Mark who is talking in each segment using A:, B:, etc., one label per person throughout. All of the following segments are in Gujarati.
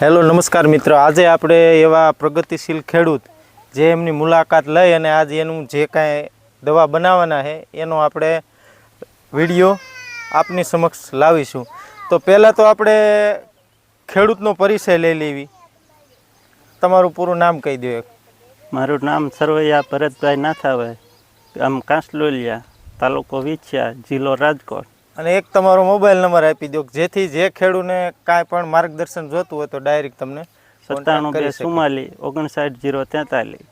A: હેલો, નમસ્કાર મિત્રો. આજે આપણે એવા પ્રગતિશીલ ખેડૂત જે એમની મુલાકાત લઈ અને આજે એનું જે કાંઈ દવા બનાવવાના છે, એનો આપણે વીડિયો આપની સમક્ષ લાવીશું. તો પહેલાં તો આપણે ખેડૂતનો પરિચય લઈ લેવી. તમારું પૂરું નામ કહી દો એક.
B: મારું નામ સરવૈયા ભરતભાઈ નાથાભાઈ. આમ કાંસલોલિયા, તાલુકો વિછિયા, જિલ્લો રાજકોટ.
A: અને એક તમારો મોબાઈલ નંબર આપી દો જેથી જે ખેડૂને કાંઈ પણ માર્ગદર્શન જોતું હોય તો ડાયરેક્ટ તમને
B: સત્તાણું બે સુમાલી ઓગણસાઠ જીરો તેતાલીસ.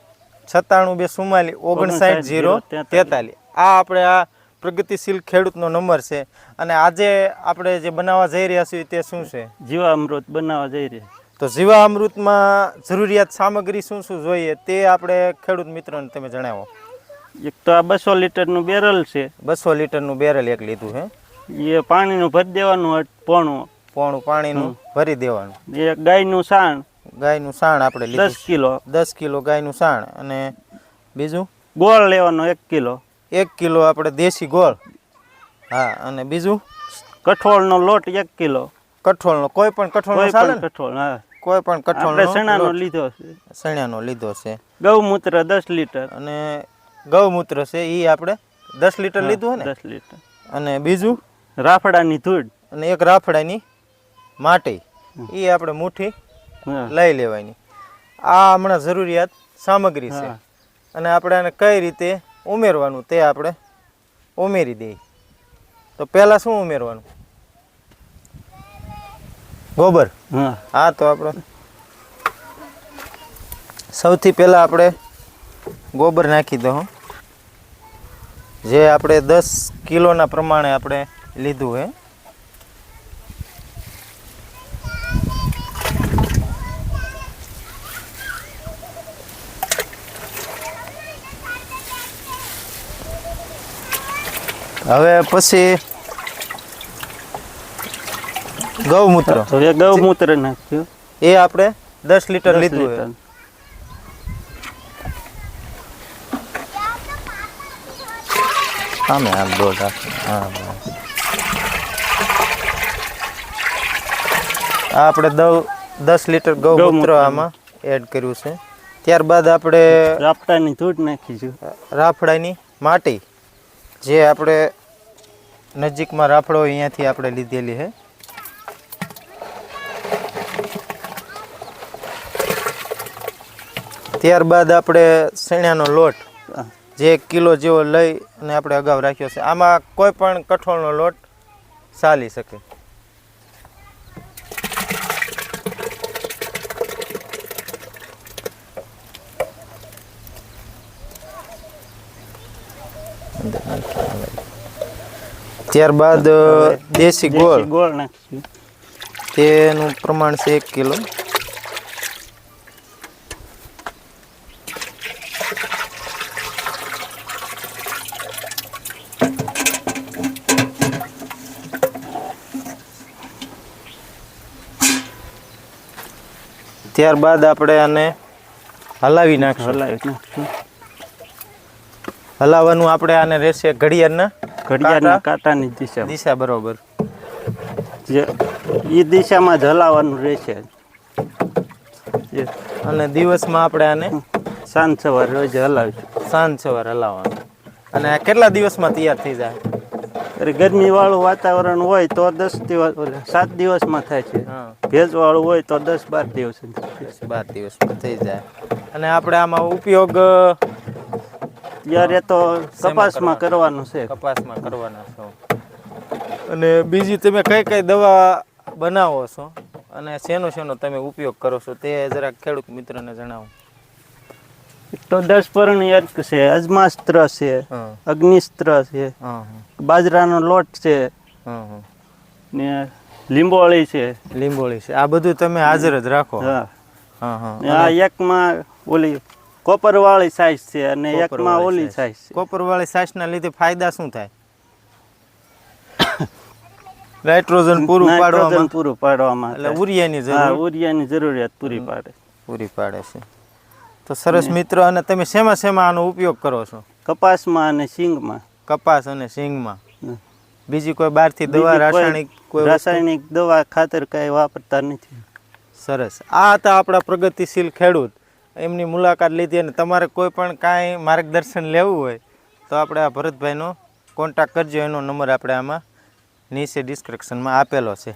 A: સત્તાણું બે સુમાલી ઓગણસાઠ જીરો તેતાલીસ. આ આપણે આ પ્રગતિશીલ ખેડૂતનો નંબર છે. અને આજે આપણે જે બનાવવા જઈ રહ્યા છીએ તે શું છે?
B: જીવામૃત બનાવવા જઈ રહ્યા.
A: તો જીવા અમૃતમાં જરૂરિયાત સામગ્રી શું શું જોઈએ તે આપણે ખેડૂત મિત્રોને તમે જણાવો.
B: એક તો આ બસો લીટરનું બેરલ છે.
A: બસો લીટરનું બેરલ એક લીધું છે
B: એ પાણીનું ભરી દેવાનું પોણું.
A: પોણું પાણીનું ભરી દેવાનું.
B: એક ગાયનું સાણ.
A: ગાયનું સાણ આપણે
B: દસ કિલો.
A: દસ કિલો ગાયનું સાણ. અને બીજું?
B: ગોળ લેવાનો એક કિલો.
A: એક કિલો આપણે દેશી ગોળ. હા અને બીજું?
B: કઠોળનો લોટ એક કિલો.
A: કઠોળનો. કોઈ પણ
B: કઠોળ
A: ચાલે
B: કઠોળ હા.
A: કોઈ પણ કઠોળ
B: ચણાનો લીધો છે.
A: સણિયાનો લીધો છે.
B: ગૌમૂત્ર દસ લીટર.
A: અને ગૌમૂત્ર છે એ આપણે દસ લીટર લીધું હોય ને?
B: દસ લીટર.
A: અને બીજું?
B: રાફડાની ધૂળ.
A: અને એક રાફડાની માટી. એ આપણે મુઠ્ઠી લઈ લેવાની. આ હમણાં જરૂરિયાત સામગ્રી છે. અને આપણે આને કઈ રીતે ઉમેરવાનું તે આપણે ઉમેરી દઈએ. તો પહેલાં શું ઉમેરવાનું? ગોબર.
B: હા.
A: તો આપણે સૌથી પહેલાં આપણે ગોબર નાખી દો હં. જે આપણે દસ કિલોના પ્રમાણે આપણે લીધું હે. હવે પછી ગૌમૂત્ર.
B: હવે ગૌમૂત્ર નાખ્યું.
A: એ આપણે દસ લીટર લીધું સામે આમ દોઢ હા આ આપણે દવ દસ લીટર ગૌમૂત્ર. આમાં એડ કર્યું છે. ત્યારબાદ આપણે
B: રાફડાની ધૂળ નાખીશું
A: રાફડાની માટી જે આપણે નજીકમાં રાફડો હોય અહીંયાથી આપણે લીધેલી છે. ત્યારબાદ આપણે શેણાનો લોટ જે કિલો જેવો લઈ અને આપણે અગાઉ રાખ્યો છે. આમાં કોઈ પણ કઠોળનો લોટ ચાલી શકે. ત્યારબાદ દેશી ગોળ.
B: ગોળ નાખીશું.
A: તેનું પ્રમાણ છે એક કિલો. ત્યારબાદ આપણે આને હલાવી નાખશું.
B: હલાવી નાખશું.
A: હલાવવાનું આપણે આને રહેશે ઘડિયાળના
B: ઘડિયાળના કાંટાની દિશા.
A: દિશા બરોબર.
B: જે એ દિશામાં જ હલાવવાનું રહેશે.
A: અને દિવસમાં આપણે આને
B: સાંજ સવાર રોજ હલાવીશું.
A: સાંજ સવાર હલાવવાનું. અને આ કેટલા દિવસમાં તૈયાર થઈ જાય?
B: ગરમી વાળું વાતાવરણ હોય તો દસ દિવસ સાત દિવસમાં થાય છે. ભેજ વાળું હોય તો દસ બાર દિવસ.
A: બાર દિવસમાં થઈ જાય. અને આપણે આમાં ઉપયોગ અ,
B: ત્યારે તો કપાસમાં કરવાનું? છે.
A: કપાસમાં કરવાના છો. અને બીજી તમે કઈ કઈ દવા બનાવો છો? અને શેનો શેનો તમે ઉપયોગ કરો છો તે જરા ખેડૂત મિત્રને જણાવો.
B: એક તો દસ પરણી અર્ક છે અજમાસ્ત્ર છે અગ્નિસ્ત્ર છે બાજરાનો લોટ છે ને લીંબોળી છે.
A: લીંબોળી છે. આ બધું તમે હાજર જ રાખો. હા.
B: હા આ એકમાં ઓલી કોપર વાળી સાઈઝ છે અને એકમાં ઓલી. સાઈઝ છે.
A: કોપરવાળી સાસના લીધે ફાયદા શું થાય? નાઇટ્રોજન પૂરું પાડવામાં.
B: પૂરું પાડવામાં
A: એટલે ઉરિયાની જરૂર.
B: ઉરિયાની જરૂરિયાત પૂરી પાડે.
A: પૂરી પાડે છે. તો સરસ મિત્રો અને તમે શેમાં શેમાં આનો ઉપયોગ કરો છો?
B: કપાસમાં અને સિંગમાં
A: કપાસ અને સિંગમાં બીજી કોઈ બહારથી દવા રાસાયણિક કોઈ
B: રાસાયણિક દવા ખાતર કાંઈ વાપરતા નથી.
A: સરસ. આ હતા આપણા પ્રગતિશીલ ખેડૂત. એમની મુલાકાત લીધી અને તમારે કોઈ પણ કાંઈ માર્ગદર્શન લેવું હોય તો આપણે આ ભરતભાઈનો કોન્ટેક્ટ કરજો. એનો નંબર આપણે આમાં નીચે ડિસ્ક્રિપ્શનમાં આપેલો છે.